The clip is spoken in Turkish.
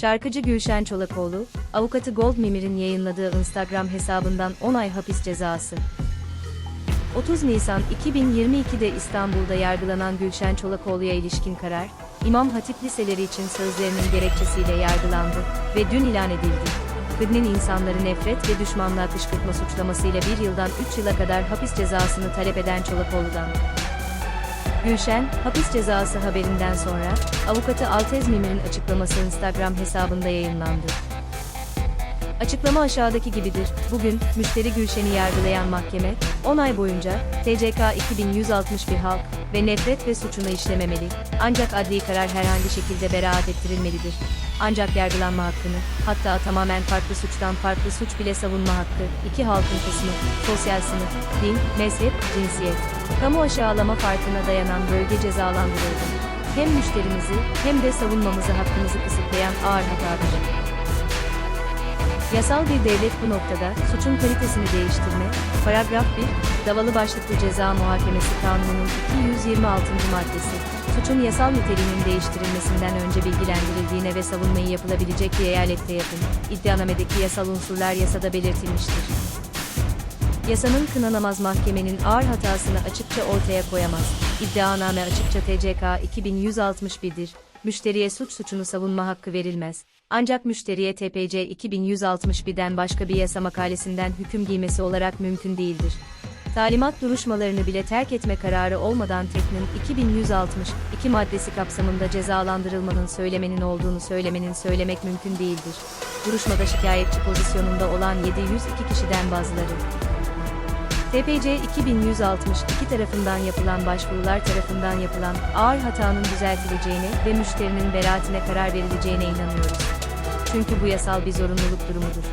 Şarkıcı Gülşen Çolakoğlu, avukatı Gold Mimir'in yayınladığı Instagram hesabından 10 ay hapis cezası. 30 Nisan 2022'de İstanbul'da yargılanan Gülşen Çolakoğlu'ya ilişkin karar, İmam Hatip liseleri için sözlerinin gerekçesiyle yargılandı ve dün ilan edildi. Kıdnin insanları nefret ve düşmanlığa kışkırtma suçlamasıyla bir yıldan 3 yıla kadar hapis cezasını talep eden Çolakoğlu'dan. Gülşen, hapis cezası haberinden sonra, avukatı Altez Mimir'in açıklaması Instagram hesabında yayınlandı. Açıklama aşağıdaki gibidir. Bugün, müşteri Gülşen'i yargılayan mahkeme, 10 ay boyunca, TCK 2161 halk ve nefret ve suçunu işlememeli, ancak adli karar herhangi şekilde beraat ettirilmelidir. Ancak yargılanma hakkını, hatta tamamen farklı suçtan farklı suç bile savunma hakkı, iki halkın kısmı, sosyal sınıf, din, mezhep, cinsiyet, kamu aşağılama farkına dayanan bölge cezalandırıldı. Hem müşterimizi, hem de savunmamızı hakkımızı kısıtlayan ağır hatadır. Yasal bir devlet bu noktada, suçun kalitesini değiştirme, paragraf 1, davalı başlıklı ceza muhakemesi kanununun 226. maddesi, suçun yasal niteliğinin değiştirilmesinden önce bilgilendirildiğine ve savunmayı yapılabilecek bir eyalette yapın, iddianamedeki yasal unsurlar yasada belirtilmiştir. Yasanın kınanamaz mahkemenin ağır hatasını açıkça ortaya koyamaz. İddianame açıkça TCK 2161'dir. Müşteriye suç suçunu savunma hakkı verilmez. Ancak müşteriye TPC 2161'den başka bir yasa makalesinden hüküm giymesi olarak mümkün değildir. Talimat duruşmalarını bile terk etme kararı olmadan teknin 2162 maddesi kapsamında cezalandırılmanın söylemenin olduğunu söylemenin söylemek mümkün değildir. Duruşmada şikayetçi pozisyonunda olan 702 kişiden bazıları TPC 2162 tarafından yapılan başvurular tarafından yapılan ağır hatanın düzeltileceğine ve müşterinin beraatine karar verileceğine inanıyoruz. Çünkü bu yasal bir zorunluluk durumudur.